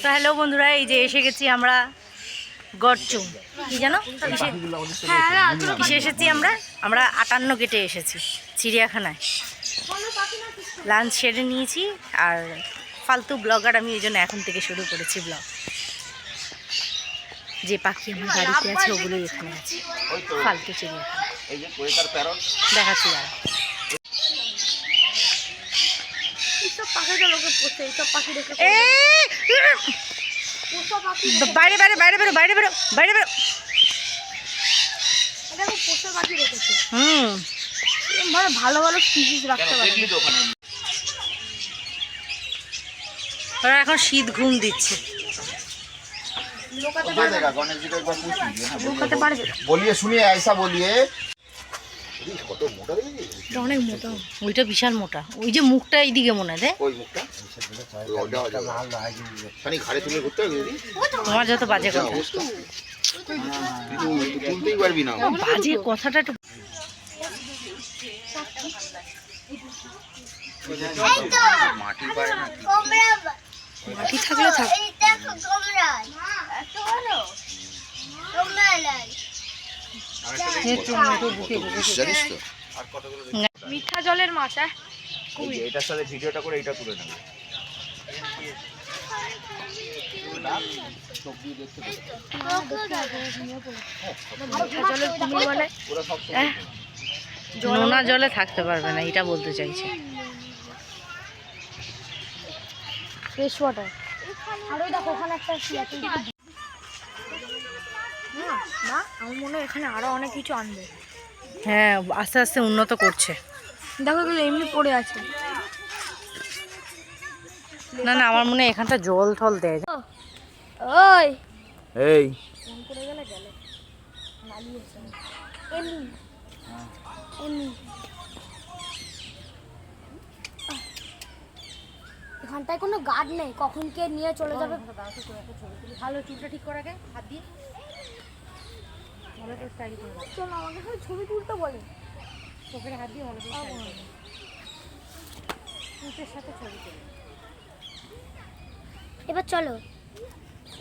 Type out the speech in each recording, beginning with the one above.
তো হ্যালো বন্ধুরা এই যে এসে গেছি আমরা গড়চুম। কি জানো? কিসে কিসে এসেছি আমরা। আমরা আটান্ন গেটে এসেছি চিড়িয়াখানায়। লাঞ্চ সেরে নিয়েছি আর ফালতু ব্লগার আমি এই জন্য এখন থেকে শুরু করেছি ব্লগ যে পাখি আমার বাড়িতে আছে ওগুলোই এখানে আছে। ফালতু চিড়িয়াখানা। দেখাচ্ছি দাঁড়া বাইরে বাইরে বাইরে বেরো বাইরে বেরো বাইরে বেরো হুম। ভালো ভালো ওরা এখন শীত ঘুম দিচ্ছে। লোকাতে পারবে বলিয়ে শুনিয়ে আয়সা বলিয়ে। অনেক মোটা। ওইটা বিশাল মোটা। ওই যে মুখটা এইদিকে মনে হয় ওই মুখটা? ঘাড়ে তুলে ঘুরতে হবে তোমার যত বাজে কথা। অবস্থা। তুলতেই পারবি না। বাজে কথাটা একটু মাটি পায় না। মাটি থাকলে থাক। জানিস তো। মিঠা জলের মাছ হ্যাঁ এটার সাথে ভিডিওটা করে এটা তুলে নেবে। মিঠা জলের কুমির ওরা সব এহ, নোনা জলে থাকতে পারবে না এটা বলতে চাইছে। ফ্রেশ ওয়াটার আর ওই দেখো ওখানে একটা না আমার মনে হয় এখানে আরও অনেক কিছু আনবে। হ্যাঁ আস্তে আস্তে উন্নত করছে। দেখো এগুলো এমনি পড়ে আছে। না না আমার মনে হয় এখানটা জল টল দেয়। ওই। এই। করে গেলে গেলে এমনি এমনি। এখানটায় কোনো গার্ড নেই কখন কে নিয়ে চলে যাবে? ভালো চুলটা ঠিক করে আগে হাত দিয়ে। ভালো করে স্টাইল করে চলো আমাকে ছবি তুলতে বলে। চোখের হাত দিয়ে ভালো করে স্টাইল সাথে ছবি তুলে। এবার চলো।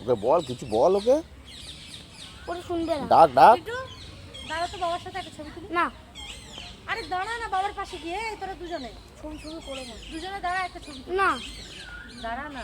ওকে বল কিছু বল ওকে। ওটা শুনবে না। ডাক ডাক। দাঁড়া তো বাবার সাথে একটা ছবি তুলি। না। আরে দাঁড়া না বাবার পাশে গিয়ে তোরা দুজনে। ছবি ছবি করে না। দুজনে দাঁড়া একটা ছবি না। দাঁড়া না।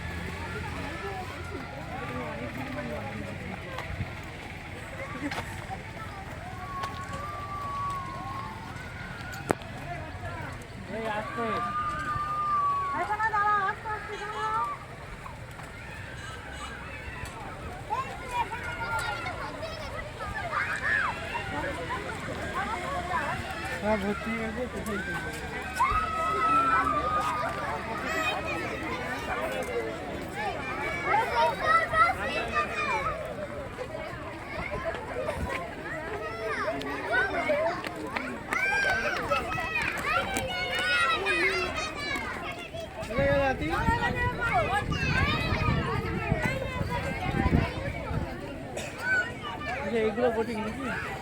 তুলছে রে কি তুলছে পাতা পাতা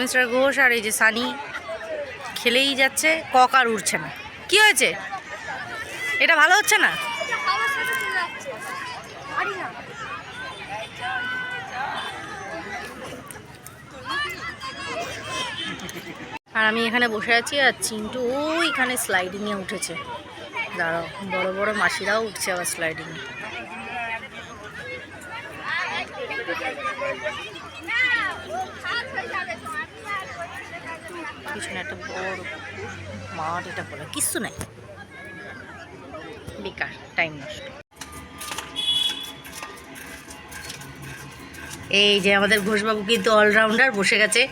মিস্টার ঘোষ আর এই যে সানি খেলেই যাচ্ছে, কক আর উঠছে না। কি হয়েছে? এটা ভালো হচ্ছে না? আর আমি এখানে বসে আছি আর চিন্টু ওইখানে স্লাইডিংয়ে উঠেছে। দাঁড়াও, বড় বড় মাসিরাও উঠছে আবার স্লাইডিংয়ে পিছনে একটা বড় মাঠ, এটা বলে কিচ্ছু নাই। বেকার টাইম নষ্ট। এই যে আমাদের ঘোষবাবু কিন্তু অলরাউন্ডার বসে গেছে।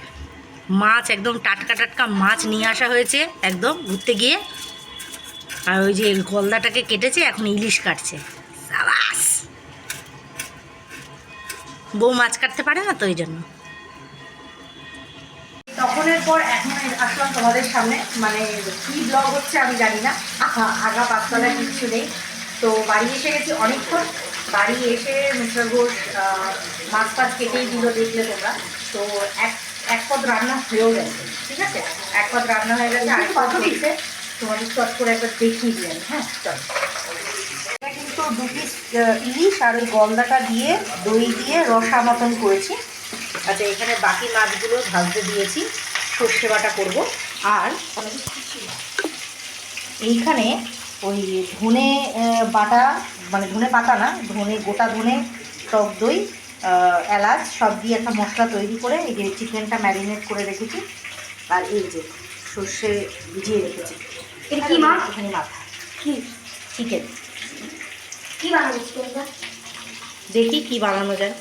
মাছ একদম টাটকা টাটকা মাছ নিয়ে আসা হয়েছে, একদম ঘুরতে গিয়ে। আর ওই যে গলদাটাকে কেটেছে, এখন ইলিশ কাটছে। বউ মাছ কাটতে পারে না তো ওই জন্য? তখনের পর এখন আসলাম তোমাদের সামনে। মানে কি ব্লগ হচ্ছে আমি জানি না। আহা, আগা পাঁচতলা কিচ্ছু নেই। তো বাড়ি এসে গেছি অনেকক্ষণ। বাড়ি এসে মিস্টার ঘোষ মাছ ফাছ কেটেই দিল দেখলে তোমরা। তো এক এক পদ রান্না হয়েও গেছে ঠিক আছে? এক পদ রান্না হয়ে গেছে আর পদ হচ্ছে তোমাদের চট করে একবার দেখিয়ে দিলেন হ্যাঁ? চল। কিন্তু দু পিস ইলিশ আর ওই গলদাটা দিয়ে দই দিয়ে রসা মতন করেছি। আচ্ছা এখানে বাকি মাছগুলো ভাজতে দিয়েছি। সর্ষে বাটা করব। আর এইখানে ওই ধনে বাটা মানে ধনে পাতা না ধনে গোটা ধনে টক দই এলাচ সব দিয়ে একটা মশলা তৈরি করে এই যে চিকেনটা ম্যারিনেট করে রেখেছি। আর এই যে সর্ষে ভিজিয়ে রেখেছি। কি মাছ? এখানে মাথা কি? চিকেন। কি বানাবো দেখি কি বানানো যায়।